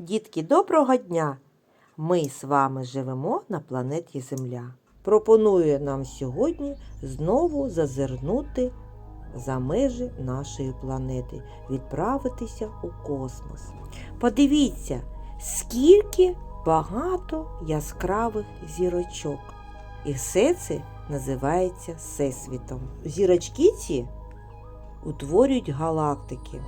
Дітки, доброго дня! Ми з вами живемо на планеті Земля. Пропоную нам сьогодні знову зазирнути за межі нашої планети, відправитися у космос. Подивіться, скільки багато яскравих зірочок. І все це називається Всесвітом. Зірочки ці утворюють галактики.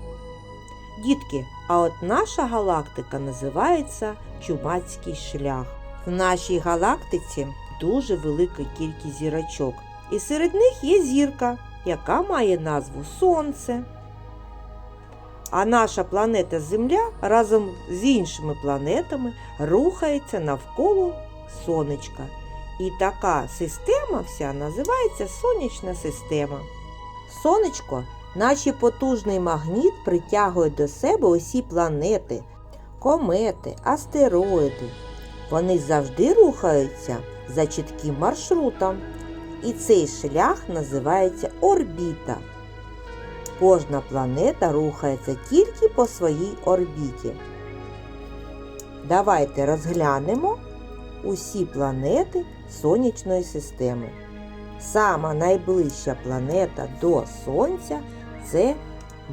Дітки, а от наша галактика називається Чумацький шлях. В нашій галактиці дуже велика кількість зірочок. І серед них є зірка, яка має назву Сонце. А наша планета Земля разом з іншими планетами рухається навколо сонечка. І така система вся називається сонячна система. Сонечко наче потужний магніт притягує до себе усі планети, комети, астероїди. Вони завжди рухаються за чітким маршрутом. І цей шлях називається орбіта. Кожна планета рухається тільки по своїй орбіті. Давайте розглянемо усі планети сонячної системи. Сама найближча планета до Сонця це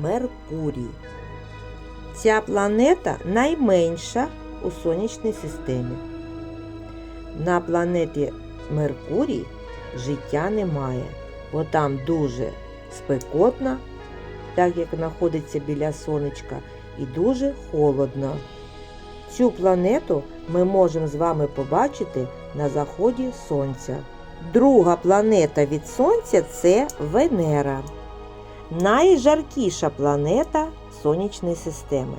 Меркурій. Ця планета найменша у сонячній системі. На планеті Меркурій життя немає, бо там дуже спекотно, так як знаходиться біля сонечка, і дуже холодно. Цю планету ми можемо з вами побачити на заході Сонця. Друга планета від Сонця це Венера. Найжаркіша планета Сонячної системи.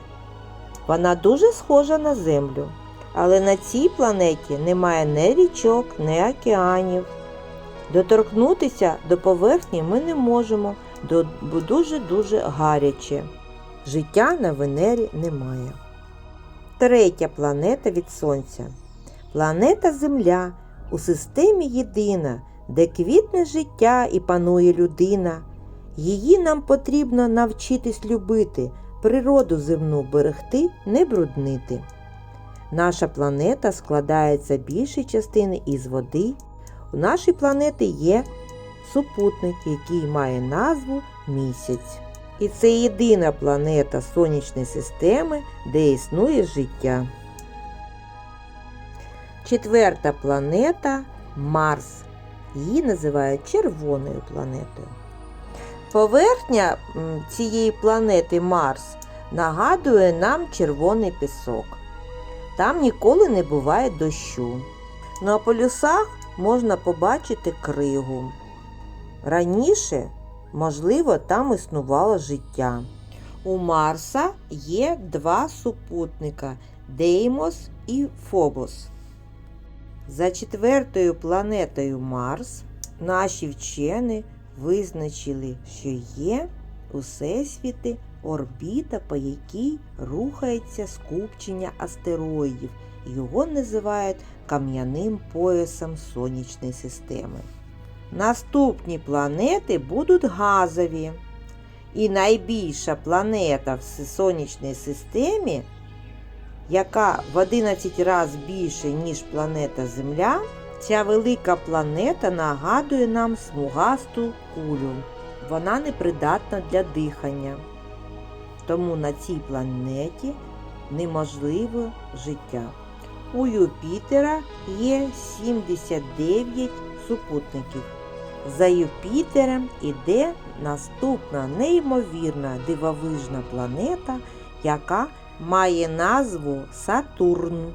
Вона дуже схожа на Землю, але на цій планеті немає ні річок, ні океанів. Доторкнутися до поверхні ми не можемо, бо дуже-дуже гаряче. Життя на Венері немає. Третя планета від Сонця. Планета Земля у системі єдина, де квітне життя і панує людина. Її нам потрібно навчитись любити, природу земну берегти, не бруднити. Наша планета складається більшої частини із води. У нашій планети є супутник, який має назву місяць. І це єдина планета Сонячної системи, де існує життя. Четверта планета Марс. Її називають червоною планетою. Поверхня цієї планети Марс нагадує нам червоний пісок. Там ніколи не буває дощу. На полюсах можна побачити кригу. Раніше, можливо, там існувало життя. У Марса є два супутника Деймос і Фобос. За четвертою планетою Марс наші вчені визначили, що є у Всесвіті орбіта, по якій рухається скупчення астероїдів. Його називають кам'яним поясом сонячної системи. Наступні планети будуть газові. І найбільша планета в сонячній системі, яка в 11 разів більше, ніж планета Земля, ця велика планета нагадує нам смугасту кулю. Вона непридатна для дихання. Тому на цій планеті неможливе життя. У Юпітера є 79 супутників. За Юпітером іде наступна неймовірна дивовижна планета, яка має назву Сатурн.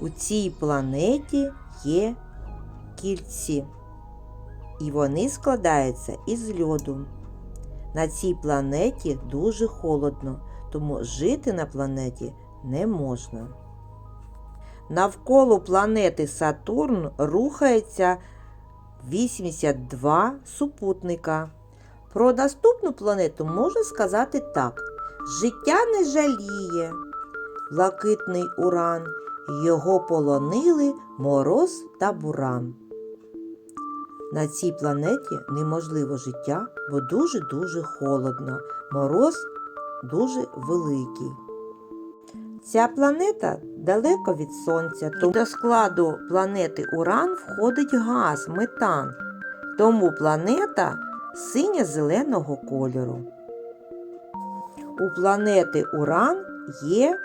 У цій планеті є кільці, і вони складаються із льоду. На цій планеті дуже холодно, тому жити на планеті не можна. Навколо планети Сатурн рухається 82 супутника. Про наступну планету можна сказати так: життя не жаліє, блакитний уран, його полонили мороз та буран. На цій планеті неможливо життя, бо дуже-дуже холодно. Мороз дуже великий. Ця планета далеко від Сонця, тому до складу планети Уран входить газ, метан. Тому планета синьо-зеленого кольору. У планети Уран є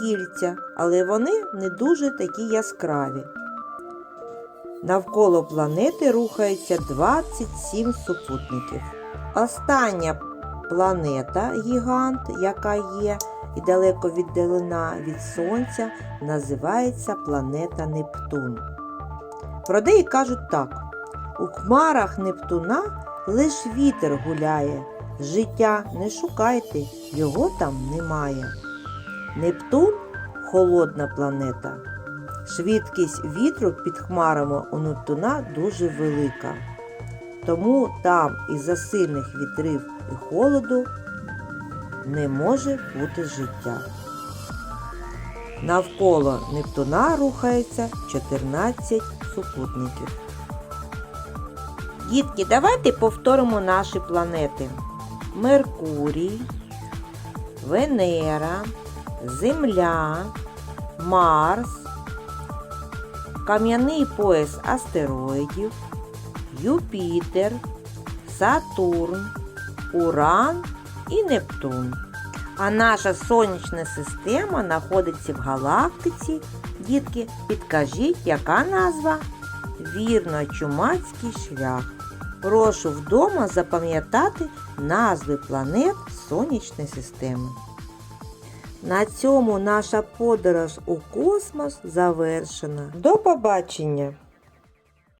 кільця, але вони не дуже такі яскраві. Навколо планети рухається 27 супутників. Остання планета гігант, яка є і далеко віддалена від Сонця, називається планета Нептун. Про неї кажуть так: у хмарах Нептуна лиш вітер гуляє. Життя не шукайте, його там немає. Нептун холодна планета. Швидкість вітру під хмарами у Нептуна дуже велика. Тому там із-за сильних вітрів і холоду не може бути життя. Навколо Нептуна рухається 14 супутників. Дітки, давайте повторимо наші планети. Меркурій, Венера, Земля, Марс, Кам'яний пояс астероїдів, Юпітер, Сатурн, Уран і Нептун. А наша сонячна система знаходиться в галактиці. Дітки, підкажіть, яка назва? Вірно, чумацький шлях. Прошу вдома запам'ятати назви планет Сонячної системи. На цьому наша подорож у космос завершена. До побачення!